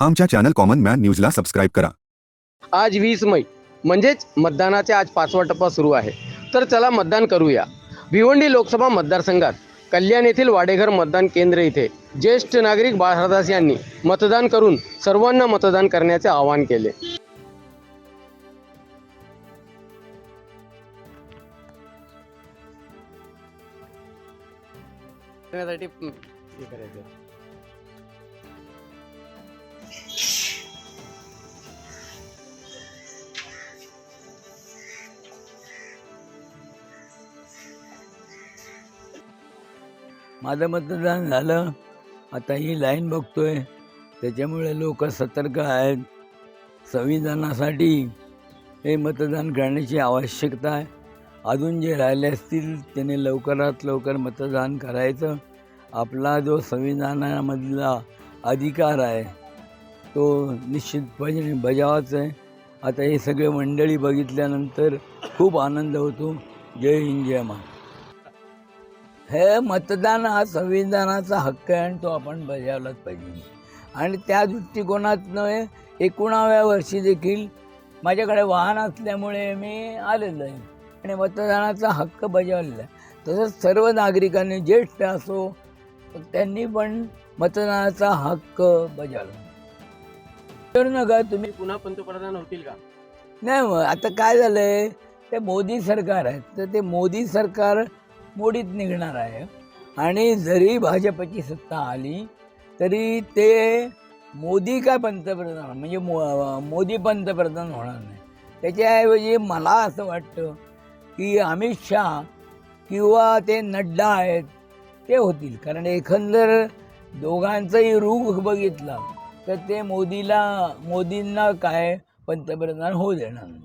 आमच्या channel common man न्यूजला subscribe करा. आज वीस मई म्हणजेच मतदानाचे आज पाचवा टप्पा सुरू आहे. तर चला मतदान करूया. भिवंडी लोकसभा मतदारसंघात कल्याण येथील वाडेघर मतदान केंद्र इथे ज्येष्ठ नागरिक बाळहरदास यांनी मतदान करून सर्वांना मतदान करण्याचे आवाहन केले. माझं मतदान झालं. आता ही लाईन बघतोय. त्याच्यामुळे लोक सतर्क आहेत. संविधानासाठी हे मतदान करण्याची आवश्यकता आहे. अजून जे राहिले असतील त्याने लवकरात लवकर मतदान करायचं. आपला जो संविधानामधला अधिकार आहे तो निश्चितपणे बजावाचा आहे. आता हे सगळे मंडळी बघितल्यानंतर खूप आनंद होतो. जय हिंद जय मा हे मतदान हा संविधानाचा हक्क आहे आणि तो आपण बजावलाच पाहिजे. आणि त्या दृष्टिकोनातनं एकोणाव्या वर्षी देखील माझ्याकडे वाहन असल्यामुळे मी आलेलो आहे. आणि मतदानाचा हक्क बजावलेला आहे. तसंच सर्व नागरिकांनी ज्येष्ठ असो त्यांनी पण मतदानाचा हक्क बजावला. विचारू नका तुम्ही. पुन्हा पंतप्रधान होतील का? नाही मग आता काय झालं आहे ते मोदी सरकार आहे तर ते मोदी सरकार मोडीत निघणार आहे. आणि जरी भाजपची सत्ता आली तरी ते मोदी काय पंतप्रधान? म्हणजे मो मोदी पंतप्रधान होणार नाही. त्याच्याऐवजी मला असं वाटतं की अमित शहा किंवा ते नड्डा आहेत ते होतील. कारण एकंदर दोघांचाही रूख बघितला तर ते मोदीला मोदींना काय पंतप्रधान होऊ देणार नाही.